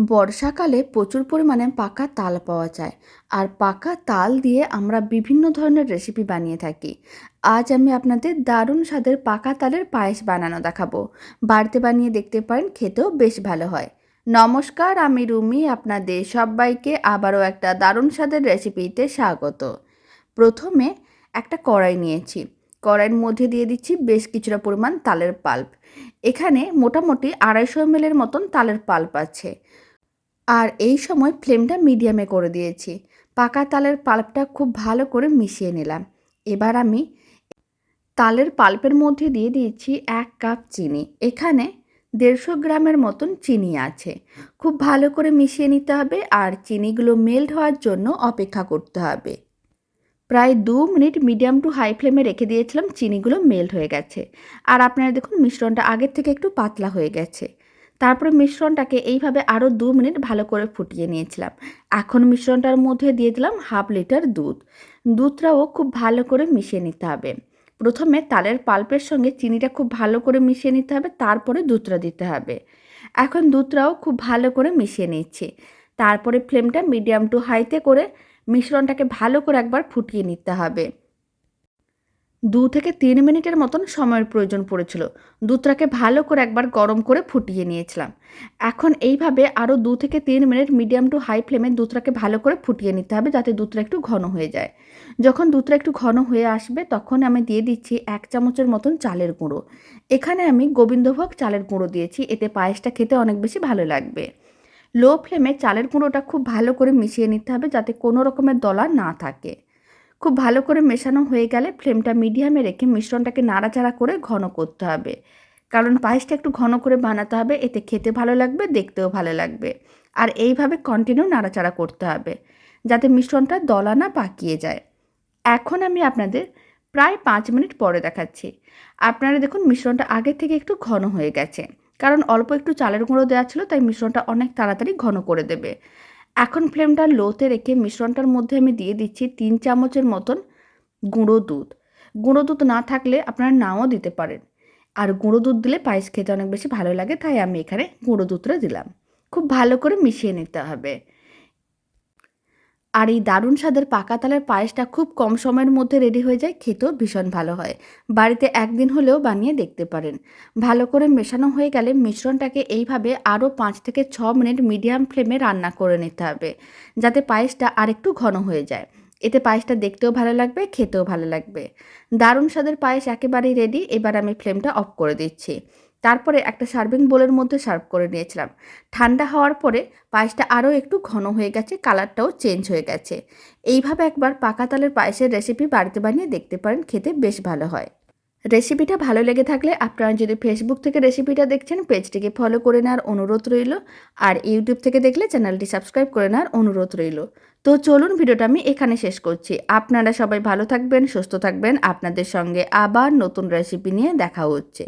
বর্ষাকালে প্রচুর পরিমাণে পাকা তাল পাওয়া যায়। আর পাকা তাল দিয়ে আমরা বিভিন্ন ধরনের রেসিপি বানিয়ে থাকি। আজ আমি আপনাদের দারুণ স্বাদের পাকা তালের পায়েস বানানো দেখাবো। বাড়িতে বানিয়ে দেখতে পারেন, খেতেও বেশ ভালো হয়। নমস্কার, আমি রুমি, আপনাদের সবাইকে আবারও একটা দারুণ স্বাদের রেসিপিতে স্বাগত। প্রথমে একটা কড়াই নিয়েছি। কড়াইয়ের মধ্যে দিয়ে দিচ্ছি বেশ কিছুটা পরিমাণ তালের পাল্প। এখানে মোটামুটি আড়াইশো এমএলের মতন তালের পাল্প আছে। আর এই সময় ফ্লেমটা মিডিয়ামে করে দিয়েছি। পাকা তালের পাল্পটা খুব ভালো করে মিশিয়ে নিলাম। এবার আমি তালের পাল্পের মধ্যে দিয়ে দিয়েছি এক কাপ চিনি। এখানে দেড়শো গ্রামের মতন চিনি আছে। খুব ভালো করে মিশিয়ে নিতে হবে আর চিনিগুলো মেল্ট হওয়ার জন্য অপেক্ষা করতে হবে। প্রায় দু মিনিট মিডিয়াম টু হাই ফ্লেমে রেখে দিয়েছিলাম, চিনিগুলো মেল্ট হয়ে গেছে। আর আপনারা দেখুন, মিশ্রণটা আগের থেকে একটু পাতলা হয়ে গেছে। তারপরে মিশ্রণটাকে এইভাবে আরও দু মিনিট ভালো করে ফুটিয়ে নিয়েছিলাম। এখন মিশ্রণটার মধ্যে দিয়ে দিলাম হাফ লিটার দুধ। দুধটাও খুব ভালো করে মিশিয়ে নিতে হবে। প্রথমে তালের পাল্পের সঙ্গে চিনিটা খুব ভালো করে মিশিয়ে নিতে হবে, তারপরে দুধটা দিতে হবে। এখন দুধটাও খুব ভালো করে মিশিয়ে নিচ্ছি। তারপরে ফ্লেমটা মিডিয়াম টু হাইতে করে মিশ্রণটাকে ভালো করে একবার ফুটিয়ে নিতে হবে। দু থেকে তিন মিনিটের মতন সময়ের প্রয়োজন পড়েছিল। দুধটাকে ভালো করে একবার গরম করে ফুটিয়ে নিয়েছিলাম। এখন এইভাবে আরও দু থেকে তিন মিনিট মিডিয়াম টু হাই ফ্লেমে দুধটাকে ভালো করে ফুটিয়ে নিতে হবে যাতে দুধটা একটু ঘন হয়ে যায়। যখন দুধটা একটু ঘন হয়ে আসবে তখন আমি দিয়ে দিচ্ছি এক চামচের মতন চালের গুঁড়ো। এখানে আমি গোবিন্দভোগ চালের গুঁড়ো দিয়েছি, এতে পায়েসটা খেতে অনেক বেশি ভালো লাগবে। লো ফ্লেমে চালের গুঁড়োটা খুব ভালো করে মিশিয়ে নিতে হবে যাতে কোনো রকমের দলা না থাকে। খুব ভালো করে মেশানো হয়ে গেলে ফ্লেমটা মিডিয়ামে রেখে মিশ্রণটাকে নাড়াচাড়া করে ঘন করতে হবে। কারণ পায়েসটা একটু ঘন করে বানাতে হবে, এতে খেতে ভালো লাগবে, দেখতেও ভালো লাগবে। আর এইভাবে কন্টিনিউ নাড়াচাড়া করতে হবে, যাতে মিশ্রণটা দলা না পাকিয়ে যায়। এখন আমি আপনাদের প্রায় পাঁচ মিনিট পরে দেখাচ্ছি। আপনারা দেখুন মিশ্রণটা আগের থেকে একটু ঘন হয়ে গেছে। কারণ অল্প একটু চালের গুঁড়ো দেওয়া ছিল, তাই মিশ্রণটা অনেক তাড়াতাড়ি ঘন করে দেবে। এখন ফ্লেমটা লোতে রেখে মিশ্রণটার মধ্যে আমি দিয়ে দিচ্ছি তিন চামচের মতন গুঁড়ো দুধ। গুঁড়ো দুধ না থাকলে আপনারা নাও দিতে পারেন। আর গুঁড়ো দুধ দিলে পায়েস খেতে অনেক বেশি ভালো লাগে, তাই আমি এখানে গুঁড়ো দুধটা দিলাম। খুব ভালো করে মিশিয়ে নিতে হবে। আর এই দারুণ স্বাদের পাকা তালের পায়েসটা খুব কম সময়ের মধ্যে রেডি হয়ে যায়, খেতেও ভীষণ ভালো হয়। বাড়িতে একদিন হলেও বানিয়ে দেখতে পারেন। ভালো করে মেশানো হয়ে গেলে মিশ্রণটাকে এইভাবে আরও পাঁচ থেকে ছ মিনিট মিডিয়াম ফ্লেমে রান্না করে নিতে হবে, যাতে পায়েসটা আরেকটু ঘন হয়ে যায়। এতে পায়েসটা দেখতেও ভালো লাগবে, খেতেও ভালো লাগবে। দারুণ স্বাদের পায়েস একেবারেই রেডি এবার আমি ফ্লেমটা অফ করে দিচ্ছি। তারপরে একটা সার্ভিং বোলের মধ্যে সার্ভ করে নিয়েছিলাম। ঠান্ডা হওয়ার পরে পায়েসটা আরও একটু ঘন হয়ে গেছে, কালারটাও চেঞ্জ হয়ে গেছে। এইভাবে একবার পাকা তালের পায়েসের রেসিপি বাড়িতে বানিয়ে দেখতে পারেন, খেতে বেশ ভালো হয়। রেসিপিটা ভালো লেগে থাকলে আপনারা যদি ফেসবুক থেকে রেসিপিটা দেখছেন, পেজটিকে ফলো করে নেওয়ার অনুরোধ রইল আর ইউটিউব থেকে দেখলে চ্যানেলটি সাবস্ক্রাইব করে নেওয়ার অনুরোধ রইল। তো চলুন ভিডিওটা আমি এখানে শেষ করছি। আপনারা সবাই ভালো থাকবেন, সুস্থ থাকবেন। আপনাদের সঙ্গে আবার নতুন রেসিপি নিয়ে দেখা হচ্ছে।